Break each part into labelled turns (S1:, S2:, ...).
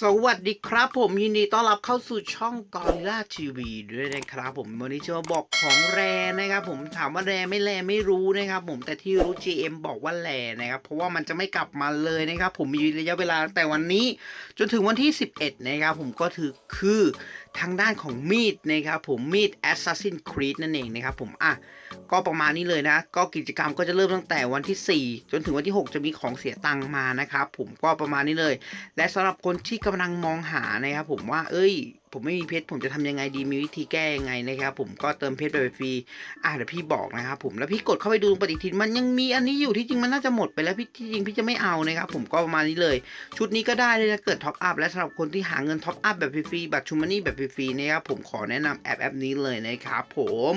S1: สวัสดีครับผมยินดีต้อนรับเข้าสู่ช่องกอริล่าทีวีด้วยนะครับผมวันนี้จะมาบอกของแรนะครับผมถามว่าแรไม่แรไม่รู้นะครับผมแต่ที่รู้ GM บอกว่าแรนะครับเพราะว่ามันจะไม่กลับมาเลยนะครับผมมีระยะเวลาตั้งแต่วันนี้ จนถึงวันที่ 11นะครับผมก็ถือคือ ทางด้านของมีดนะครับผมมีด assassin Creed นั่นเองนะครับผมอะก็ประมาณนี้เลยนะ ก็กิจกรรมก็จะเริ่มตั้งแต่วันที่ 4 จนถึงวันที่ 6 จะมีของเสียตังมานะครับผมก็ประมาณนี้เลย และสำหรับคนที่กำลังมองหานะครับผมว่าเอ้ย ผมไม่มีเพชรผมจะทำยังไงดีมีวิธีแก้ยังไงนะครับผมก็เติมเพชรไปฟรีอ่าเดี๋ยวพี่บอกนะครับผมแล้วพี่กดเข้าไปดูตรงปฏิทินมันยังมีอันนี้อยู่ที่จริงมันน่าจะหมดไปแล้วพี่ที่จริงพี่จะไม่เอานะครับผมก็ประมาณนี้เลย ชุดนี้ก็ได้เลยนะเกิดท็อปอัพและสำหรับคนที่หาเงินท็อปอัพแบบฟรีๆบัตรชูมานี่แบบฟรีๆนะครับผมขอแนะนำแอปแอปนี้เลยนะครับผม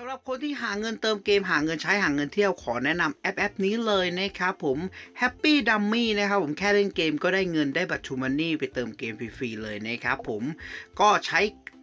S1: สำหรับคนที่หาเงินเติมเกมหาเงินใช้หาเงินเที่ยวขอแนะนำแอปแอปนี้เลยนะครับผม Happy Dummy นะครับผมแค่เล่นเกมก็ได้เงินได้บัตรชูมันนี่ไปเติมเกมฟรีๆเลยนะครับผมก็ใช้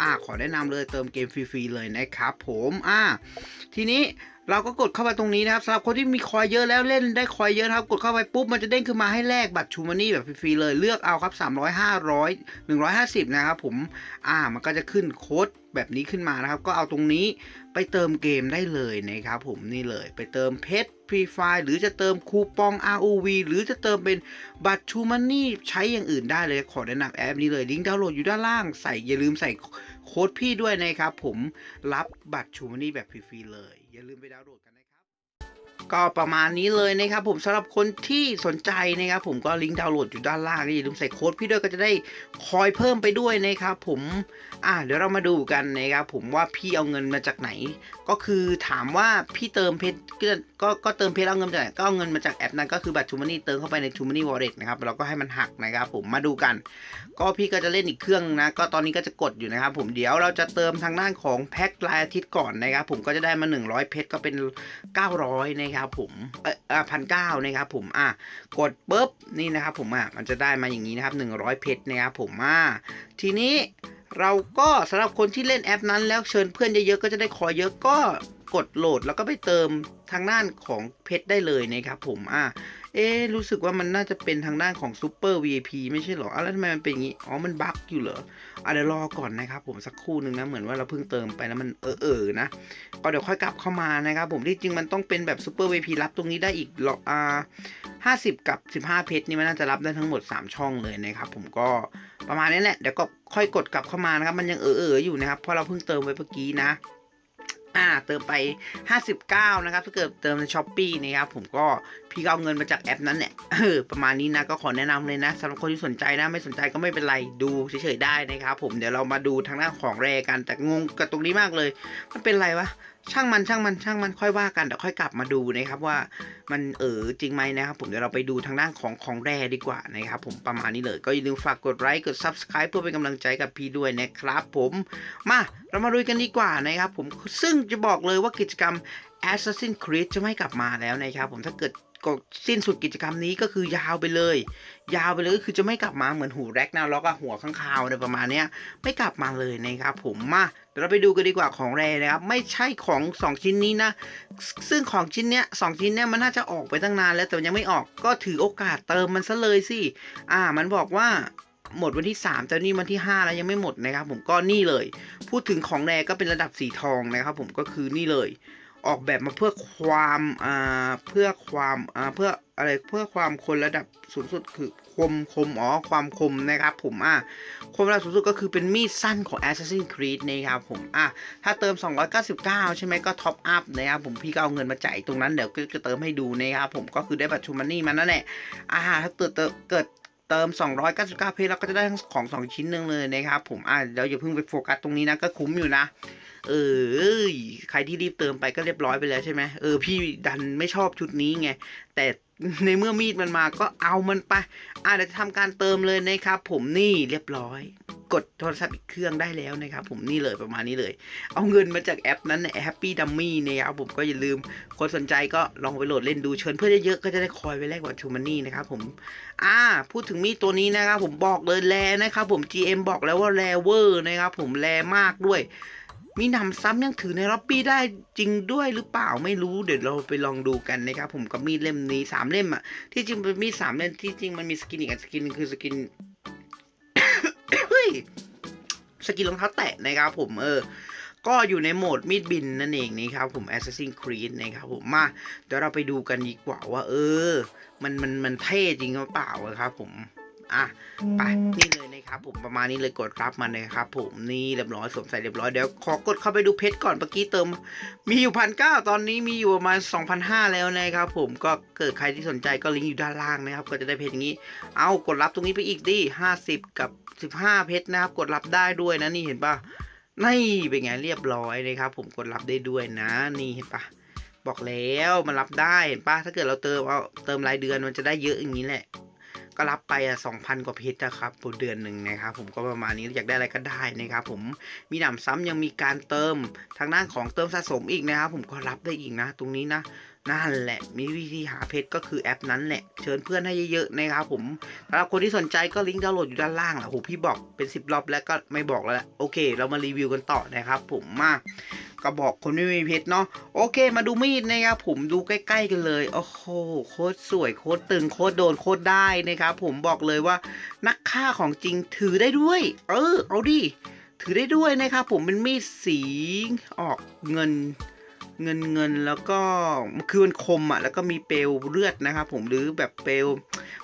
S1: อ่าขอแนะนำเลยเติมเกมฟรีๆเลยนะครับผมอ่าทีนี้เราก็กดเข้าไปตรงนี้นะครับสำหรับคนที่มีคอยเยอะแล้วเล่นได้คอยเยอะนะครับ กดเข้าไปปุ๊บมันจะเด้งขึ้นมาให้แลกบัตรชูมานี่แบบฟรีๆเลยเลือกเอาครับ 300 500 150 นะครับผมอ่ามันก็จะขึ้นโค้ดแบบนี้ขึ้นมานะครับ ก็เอาตรงนี้ไปเติมเกมได้เลยนะครับผมนี่เลยไปเติมเพชรฟรีไฟหรือจะเติมคูปอง ROV หรือจะเติมเป็นบัตรชูมันนี่ใช้อย่างอื่นได้เลยขอแนะนำแอปนี้เลยลิงก์ดาวน์โหลดอยู่ด้านล่างใส่อย่าลืมใส่ โค้ดพี่ด้วยนะครับผมรับบัตรชูมานี่แบบฟรีๆเลย อย่าลืมไปดาวน์โหลดกันนะ ก็ประมาณนี้เลยนะครับผมสำหรับคนที่สนใจนะครับผมก็ลิงก์ดาวน์โหลดอยู่ด้านล่างอย่าลืมใส่โค้ดพี่ด้วยก็จะได้คอยเพิ่มไปด้วยนะครับผมอ่าเดี๋ยวเรามาดูกันนะครับผมว่าพี่เอาเงินมาจากไหน ก็คือถามว่าพี่เติมเพชรก็ก็เติมเพชรเอาเงินจากไหนก็เอาเงินมาจากแอปนั้นก็คือบัตรชูมานี่เติมเข้าไปในชูมานี่วอลเล็ตนะครับแล้วก็ให้มันหักนะครับผมมาดูกัน ก็พี่ก็จะเล่นอีกเครื่องนะก็ตอนนี้ก็จะกดอยู่นะครับผมเดี๋ยวเราจะเติมทางด้านของแพ็ครายอาทิตย์ก่อนนะครับผมก็จะได้มา 100 เพชรก็เป็น 900นะครับผมเอ่อพันเก้านะครับผมอะกดปุ๊บนี่นะครับผมอะมันจะได้มาอย่างนี้นะครับ100 เพชรนะครับผมอะทีนี้เราก็สำหรับคนที่เล่นแอปนั้นแล้วเชิญเพื่อนเยอะๆก็จะได้คอยเยอะก็กดโหลดแล้วก็ไปเติมทางด้านของเพชรได้เลยนะครับผมอะ เอ๊รู้สึกว่ามันน่าจะเป็นทางด้านของซูเปอร์ VIP ไม่ใช่หรออะแล้วทำไมมันเป็นอย่างนี้ อ๋อ มันบั๊กอยู่เหรออะเดี๋ยวรอก่อนนะครับผมสักครู่หนึ่งนะ เหมือนว่าเราเพิ่งเติมไปแล้วมันเออเออนะ ก็เดี๋ยวค่อยกลับเข้ามานะครับผม ที่จริงมันต้องเป็นแบบซูเปอร์ VIP รับตรงนี้ได้อีกหรออ่าห้าสิบกับสิบห้าเพชรนี่มันน่าจะรับได้ทั้งหมด3ช่องเลยนะครับผมก็ประมาณนี้แหละ เดี๋ยวก็ค่อยกดกลับเข้ามานะครับ มันยังเออเอออยู่นะครับ เพราะเราเพิ่งเติมไปเมื่อกี้นะ อ่าเติมไป 59 นะครับ ถ้าเกิดเติมในช้อปปีนะครับ ผมก็พี่ก็เอาเงินมาจากแอปนั้นเนี่ยเออประมาณนี้นะ ก็ขอแนะนำเลยนะสำหรับคนที่สนใจนะ ไม่สนใจก็ไม่เป็นไร ดูเฉยๆได้นะครับ ผม เดี๋ยวเรามาดูทางด้านของแรกัน แต่งงกับตรงนี้มากเลย มันเป็นไรวะช่างมันช่างมันช่างมันค่อยว่ากันเดี๋ยวค่อยกลับมาดูนะครับว่ามันเออจริงไหมนะครับ ผมเดี๋ยวเราไปดูทางด้านของของแร่ดีกว่านะครับผมประมาณนี้เลย ก็อย่าลืมฝากกดไลค์กด subscribe เพื่อเป็นกำลังใจกับพี่ด้วยนะครับผมมาเรามาดูกันดีกว่านะครับผมซึ่งจะบอกเลยว่ากิจกรรม Assassin's Creed จะไม่กลับมาแล้วนะครับผมถ้าเกิด ก็สิ้นสุดกิจกรรมนี้ก็คือยาวไปเลย ยาวไปเลยก็คือจะไม่กลับมาเหมือนหูแร็กนาล็อกอะหัวข้างคาวอะไรประมาณเนี้ยไม่กลับมาเลยนะครับผมมาเดี๋ยวเราไปดูกันดีกว่าของแรนะครับไม่ใช่ของ 2 ชิ้นนี้นะ ซึ่งของชิ้นเนี้ยสองชิ้นเนี้ยมันน่าจะออกไปตั้งนานแล้วแต่ยังไม่ออกก็ถือโอกาสเติมมันซะเลยสิอ่ามันบอกว่าหมดวันที่ 3 แต่นี่วันที่ 5 แล้วยังไม่หมดนะครับผมก็นี่เลย พูดถึงของแรก็เป็นระดับสีทองนะครับผมก็คือนี่เลย ออกแบบมาเพื่อความอ่าเพื่อความอ่าเพื่ออะไรเพื่อความคนระดับสูงสุดคือคมคมอ๋อความคมนะครับผมอะคมระดับสูงสุดก็คือเป็นมีดสั้นของ Assassin's Creed นะครับผมอะถ้าเติม 299 ใช่ไหมก็ท็อปอัพนะครับผมพี่ก็เอาเงินมาจ่ายตรงนั้นเดี๋ยวก็จะเติมให้ดูนะครับผมก็คือได้บัตรชูมันนี่มันนั่นแหละอ่าถ้าเกิดเติมเกิดเติม 299 เพชรแล้วก็จะได้ทั้งของ 2 ชิ้นหนึ่งเลยนะครับผมอะเดี๋ยวอย่าเพิ่งไปโฟกัสตรงนี้นะก็คุ้มอยู่นะ เออใครที่รีบเติมไปก็เรียบร้อยไปแล้วใช่ไหมเออพี่ดันไม่ชอบชุดนี้ไง แต่ในเมื่อมีดมันมาก็เอามันไปอะเดี๋ยวจะทำการเติมเลยนะครับ ผมนี่เรียบร้อย กดโทรศัพท์อีกเครื่องได้แล้วนะครับ ผมนี่เลยประมาณนี้เลย เอาเงินมาจากแอปนั้นแฮปปี้ดัมมี่นะครับผมก็อย่าลืม คนสนใจก็ลองไปโหลดเล่นดูเชิญเพื่อนเยอะๆก็จะได้คอยไว้แลกบัตรชูมันนี่นะครับผมอ่าพูดถึงมีดตัวนี้นะครับผมบอกเลยแรนะครับผม GM บอกแล้วว่าแรเวอร์นะครับผมแรมากด้วย มีหนำซ้ำยังถือในล็อบบี้ได้จริงด้วยหรือเปล่าไม่รู้เดี๋ยวเราไปลองดูกันนะครับผมกับมีดเล่มนี้สามเล่มอะที่จริงเป็นมีดสามเล่มที่จริงมันมีสกินอีกสกินคือสกินเฮ้ยสกินรองเท้าแตะนะครับผมเออก็อยู่ในโหมดมีดบินนั่นเองนี่ครับผม Assassin's Creed นะครับผมมาเดี๋ยวเราไปดูกันดีกว่าว่า เออ มันมันมันเท่จริงหรือเปล่าครับผม อะไปนี่เลยนะครับผมประมาณนี้เลยกดรับมันเลยครับผมนี่เรียบร้อยสวมใส่เรียบร้อยเดี๋ยวขอกดเข้าไปดูเพชรก่อนเมื่อกี้เติม มีอยู่พันเก้าตอนนี้มีอยู่ประมาณสองพันห้าแล้วนะครับผมก็เกิดใครที่สนใจก็ลิงก์อยู่ด้านล่างนะครับ ก็จะได้เพชรอย่างนี้ เอากดรับตรงนี้ไปอีกดิห้าสิบกับสิบห้าเพชรนะครับกดรับได้ด้วยนะนี่เห็นปะนี่เป็นไงเรียบร้อยนะครับผมกดรับได้ด้วยนะนี่เห็นปะบอกแล้วมันรับได้เห็นปะถ้าเกิดเราเติมเอาเติมรายเดือนมันจะได้เยอะอย่างนี้แหละ ก็รับไปอะสองพันกว่าเพชรนะครับต่อเดือนหนึ่งนะครับผมก็ประมาณนี้อยากได้อะไรก็ได้นะครับผมมีหนำซ้ำยังมีการเติมทางด้านของเติมสะสมอีกนะครับผมก็รับได้อีกนะ ตรงนี้นะ นั่นแหละ มีวิธีหาเพชรก็คือแอปนั้นแหละ เชิญเพื่อนให้เยอะๆนะครับผมสำหรับคนที่สนใจก็ลิงก์ดาวน์โหลดอยู่ด้านล่างแหละโหพี่บอกเป็นสิบรอบแล้วก็ไม่บอกแล้วแหละโอเค เรามารีวิวกันต่อนะครับผมมาก็บอกคนไม่มีเพชรเนาะโอเค มาดูมีดนะครับผมดูใกล้ ๆ กันเลย โอ้โหโคตรสวยโคตรตึงโคตรโดนโคตรได้นะครับผมบอกเลยว่านักฆ่าของจริงถือได้ด้วย เออเอาดิถือได้ด้วยนะครับผมเป็นมีดสีออกเงิน เงินเงินแล้วก็คือมันคมอะแล้วก็มีเปลวเลือดนะครับผมหรือแบบเปลว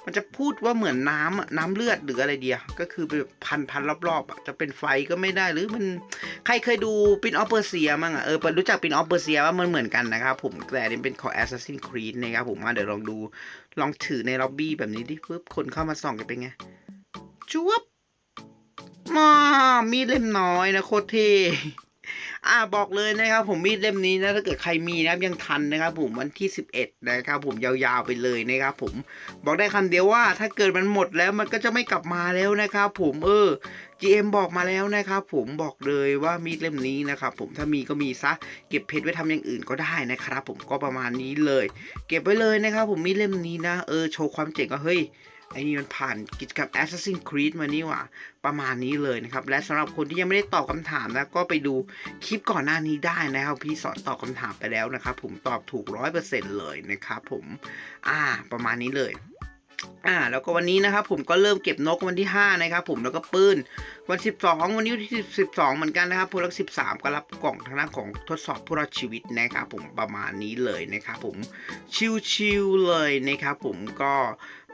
S1: มันจะพูดว่าเหมือนน้ำน้ำเลือดหรืออะไรเดียก็คือแบบพันพันรอบๆอะจะเป็นไฟก็ไม่ได้หรือมันใครเคยดูปินออฟเปอร์เซียมั้งอะเออรู้จักปินออฟเปอร์เซียว่ามันเหมือนกันนะครับผมแต่นนี้เป็นของ Assassin's Creed นะครับผมมาเดี๋ยวลองดูลองถือในล็อบบี้แบบนี้ดิปุ๊บคนเข้ามาส่องกันเป็นไงจวบมามีเล่มน้อยนะโคตรเท่ อ่าบอกเลยนะครับ ผมมีดเล่มนี้นะถ้าเกิดใครมีนะครับยังทันนะครับ ผมวันที่ 11 นะครับ ผมยาวๆไปเลยนะครับ ผมบอกได้คำเดียวว่า ถ้าเกิดมันหมดแล้วมันก็จะไม่กลับมาแล้วนะครับ ผมเออ GM บอกมาแล้วนะครับ ผมบอกเลยว่ามีดเล่มนี้นะครับ ผมถ้ามีก็มีซะเก็บเพชรไว้ทำอย่างอื่นก็ได้นะครับ ผมก็ประมาณนี้เลย เก็บไว้เลยนะครับ ผมมีดเล่มนี้นะ เออโชว์ความเจ๋งก็เฮ้ย ไอ้นี่มันผ่านกิจกรรม Assassin's Creed มานี่ว่าประมาณนี้เลยนะครับ และสำหรับคนที่ยังไม่ได้ตอบคำถามนะก็ไปดูคลิปก่อนหน้านี้ได้นะครับพี่สอนตอบคำถามไปแล้วนะครับผมตอบถูกร้อยเปอร์เซ็นเลยนะครับผมอ่าประมาณนี้เลยอ่าแล้วก็วันนี้นะครับผมก็เริ่มเก็บนกวันที่ 5 นะครับผมแล้วก็ปืนวัน 12 วันนี้วันที่12 เหมือนกันนะครับพลัก13 ก็รับกล่องทางด้านของทดสอบผู้รอดชีวิตนะครับผมประมาณนี้เลยนะครับผมชิวๆเลยนะครับผมก็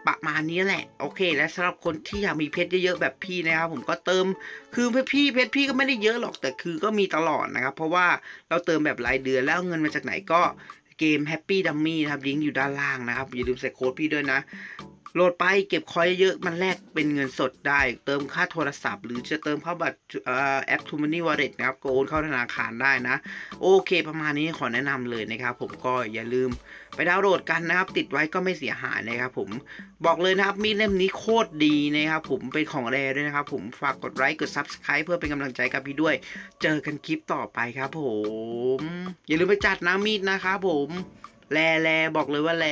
S1: ประมาณนี้แหละ โอเค และสำหรับคนที่อยากมีเพชรเยอะๆแบบพี่นะครับผมก็เติมคือเพชรพี่เพชรพี่ก็ไม่ได้เยอะหรอกแต่คือก็มีตลอดนะครับ เพราะว่าเราเติมแบบรายเดือนแล้วเอาเงินมาจากไหนก็เกม Happy Dummy นะครับลิงก์อยู่ด้านล่างนะครับ อย่าลืมใส่โค้ดพี่ด้วยนะ โหลดไปเก็บคอยเยอะๆมันแลกเป็นเงินสดได้ เติมค่าโทรศัพท์ หรือจะเติมเข้าบัตรแอป t ู Money Wallet นะครับก็โอนเข้าธนาคารได้นะ โอเค ประมาณนี้ขอแนะนำเลยนะครับ ผมก็อย่าลืมไปดาวน์โหลดกันนะครับ ติดไว้ก็ไม่เสียหายนะครับ ผมบอกเลยนะครับมีดเล่มนี้โคตรดีนะครับผมเป็นของแรด้วยนะครับ ผมฝากกดไลค์กด Subscribe เพื่อเป็นกำลังใจกับพี่ด้วย เจอกันคลิปต่อไปครับ ผม อย่าลืมไปจัดนะมีดนะครับผมแลแลบอกเลยว่าแล